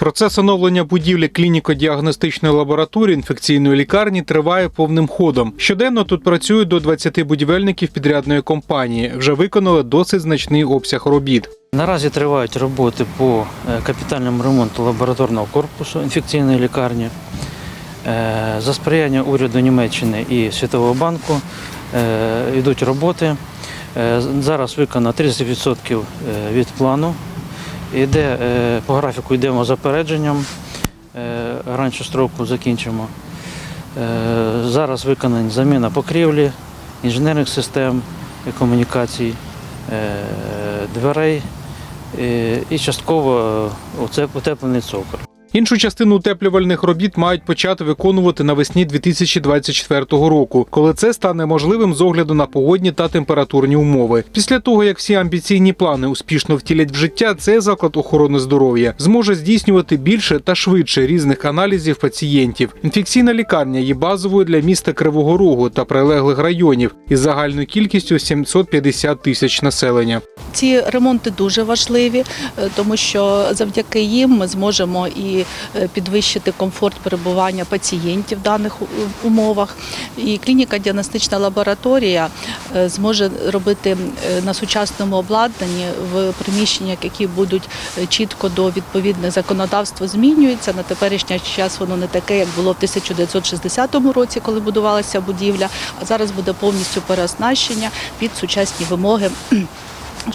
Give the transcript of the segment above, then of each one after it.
Процес оновлення будівлі клініко-діагностичної лабораторії інфекційної лікарні триває повним ходом. Щоденно тут працюють до 20 будівельників підрядної компанії. Вже виконали досить значний обсяг робіт. Наразі тривають роботи по е, капітальному ремонту лабораторного корпусу інфекційної лікарні. Е, За сприяння уряду Німеччини і Світового банку е, йдуть роботи. Е, Зараз виконано 30% від плану. Іде, е, по графіку йдемо з опередженням. Е, Раніше строку закінчимо. Е, Зараз виконана заміна покрівлі, інженерних систем комунікацій, е, дверей е, і частково е, утеплений цоколь. Іншу частину утеплювальних робіт мають почати виконувати навесні 2024 року, коли це стане можливим з огляду на погодні та температурні умови. Після того, як всі амбіційні плани успішно втілять в життя, цей заклад охорони здоров'я зможе здійснювати більше та швидше різних аналізів пацієнтів. Інфекційна лікарня є базовою для міста Кривого Рогу та прилеглих районів із загальною кількістю 750 тисяч населення. Ці ремонти дуже важливі, е, тому що завдяки їм ми зможемо і е, підвищити комфорт перебування пацієнтів в даних умовах. І клініка діагностична лабораторія е, зможе робити е, на сучасному обладнанні в приміщеннях, які будуть чітко до відповідних законодавство змінюються. На теперішній час воно не таке, як було в 1960 році, коли будувалася будівля. А зараз буде повністю переоснащення під сучасні вимоги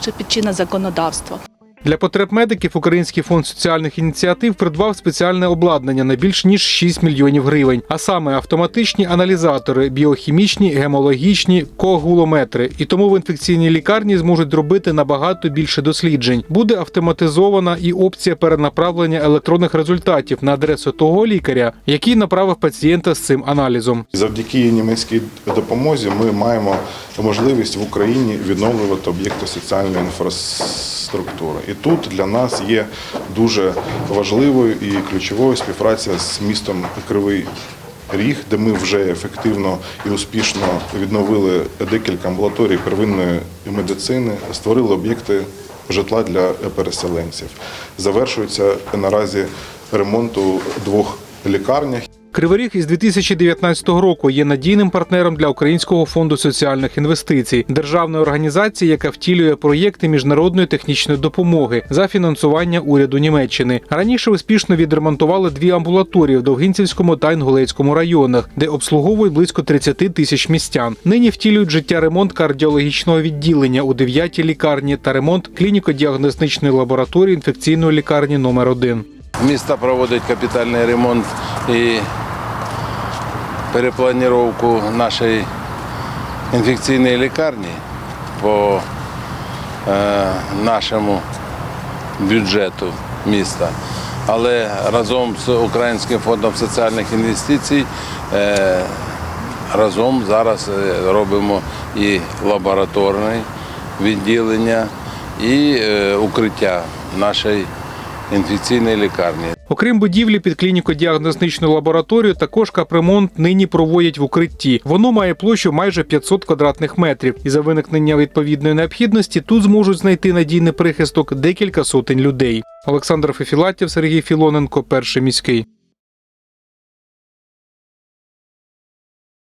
чи під чинне законодавство. Для потреб медиків Український фонд соціальних ініціатив придбав спеціальне обладнання на більш ніж 6 мільйонів гривень, а саме автоматичні аналізатори, біохімічні, гемологічні, коагулометри. І тому в інфекційній лікарні зможуть зробити набагато більше досліджень. Буде автоматизована і опція перенаправлення електронних результатів на адресу того лікаря, який направив пацієнта з цим аналізом. Завдяки німецькій допомозі ми маємо можливість в Україні відновлювати об'єкти соціальної інфраструктури. Тут для нас є дуже важливою і ключовою співпраця з містом Кривий Ріг, де ми вже ефективно і успішно відновили декілька амбулаторій первинної медицини, створили об'єкти житла для переселенців. Завершується наразі ремонт у двох лікарнях. Кривий Ріг із 2019 року є надійним партнером для Українського фонду соціальних інвестицій, державної організації, яка втілює проєкти міжнародної технічної допомоги за фінансування уряду Німеччини. Раніше успішно відремонтували дві амбулаторії в Довгинцівському та Інгулецькому районах, де обслуговують близько 30 тисяч містян. Нині втілюють життя ремонт кардіологічного відділення у 9-й лікарні та ремонт клініко-діагностичної лабораторії інфекційної лікарні номер 1 Місто проводить капітальний ремонт і перепланіровку нашої інфекційної лікарні по е, нашому бюджету міста. Але разом з Українським фондом соціальних інвестицій е, разом зараз е, робимо і лабораторне відділення, і укриття нашої інфекційної лікарні. Окрім будівлі під клініко-діагностичну лабораторію, також капремонт нині проводять в укритті. Воно має площу майже 500 квадратних метрів. І за виникнення відповідної необхідності тут зможуть знайти надійний прихисток декілька сотень людей. Олександр Фефілатів, Сергій Філоненко, перший міський.